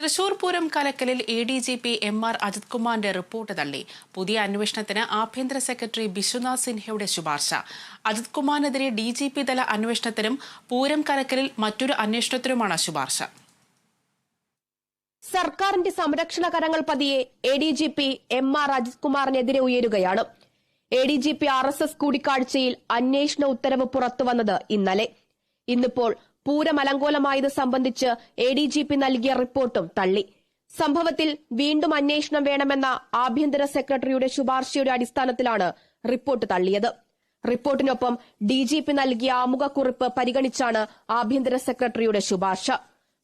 Thrissur Pooram കലക്കലിൽ A D G P M R Ajith കുമാറിന്റെ report തള്ളി. പുതിയ അന്വേഷണത്തിന് ആഭ്യന്തര സെക്രട്ടറി ബിശ്വനാഥ് സിൻഹയുടെ ശുപാർശ. അജിത് കുമാറിനെതിരെ ഡി ജി പി തല അന്വേഷണത്തിനും പൂരം കലക്കലിൽ മറ്റൊരു അന്വേഷണത്തിനുമാണ് ശുപാർശ. സർക്കാരിന്റെ സംരക്ഷണ കരങ്ങൾ പതിയെ A D G P M R Ajith കുമാറിനെതിരെ ഉയരുകയാണ്. A D G P R S S കൂടിക്കാഴ്ചയിൽ അന്വേഷണ ഉത്തരവ് പുറത്തുവന്നത് ഇന്നലെ. ഇന്നിപ്പോൾ പൂരം അലങ്കോലമായത് സംബന്ധിച്ച് എ ഡി ജി പി നൽകിയ റിപ്പോർട്ടും തള്ളി. സംഭവത്തിൽ വീണ്ടും അന്വേഷണം വേണമെന്ന ആഭ്യന്തര സെക്രട്ടറിയുടെ ശുപാർശയുടെ അടിസ്ഥാനത്തിലാണ് റിപ്പോർട്ട് തള്ളിയത്. റിപ്പോർട്ടിനൊപ്പം ഡി ജി പി നൽകിയ ആമുഖക്കുറിപ്പ് പരിഗണിച്ചാണ് ആഭ്യന്തര സെക്രട്ടറിയുടെ ശുപാർശ.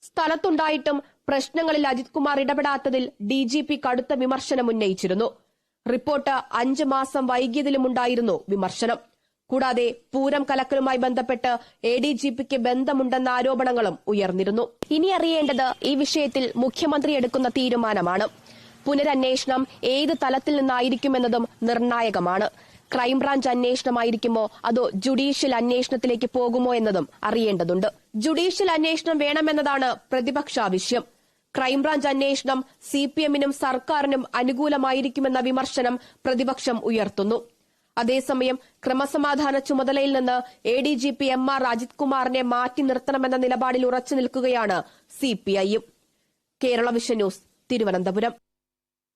സ്ഥലത്തുണ്ടായിട്ടും പ്രശ്നങ്ങളിൽ അജിത് കുമാർ ഇടപെടാത്തതിൽ ഡി ജി പി കടുത്ത വിമർശനം ഉന്നയിച്ചിരുന്നു. റിപ്പോർട്ട് അഞ്ച് മാസം വൈകിയതിലുമുണ്ടായിരുന്നു വിമർശനം. കൂടാതെ പൂരം കലക്കലുമായി ബന്ധപ്പെട്ട് എ ഡി ജി പിക്ക് ബന്ധമുണ്ടെന്ന ആരോപണങ്ങളും ഉയർന്നിരുന്നു. ഇനി അറിയേണ്ടത് ഈ വിഷയത്തിൽ മുഖ്യമന്ത്രി എടുക്കുന്ന തീരുമാനമാണ്. പുനരന്വേഷണം ഏത് തലത്തിൽ നിന്നായിരിക്കുമെന്നതും നിർണായകമാണ്. ക്രൈംബ്രാഞ്ച് അന്വേഷണമായിരിക്കുമോ അതോ ജുഡീഷ്യൽ അന്വേഷണത്തിലേക്ക് പോകുമോ എന്നതും അറിയേണ്ടതുണ്ട്. ജുഡീഷ്യൽ അന്വേഷണം വേണമെന്നതാണ് പ്രതിപക്ഷ ആവശ്യം. ക്രൈംബ്രാഞ്ച് അന്വേഷണം സി പി എമ്മിനും സർക്കാരിനും അനുകൂലമായിരിക്കുമെന്ന വിമർശനം പ്രതിപക്ഷം ഉയർത്തുന്നു. അതേസമയം ക്രമസമാധാന ചുമതലയിൽ നിന്ന് A D G P M R Ajith കുമാറിനെ മാറ്റി നിർത്തണമെന്ന നിലപാടിൽ ഉറച്ചു നിൽക്കുകയാണ് സി പി ഐയും കേരള വിഷൻ ന്യൂസ് തിരുവനന്തപുരം.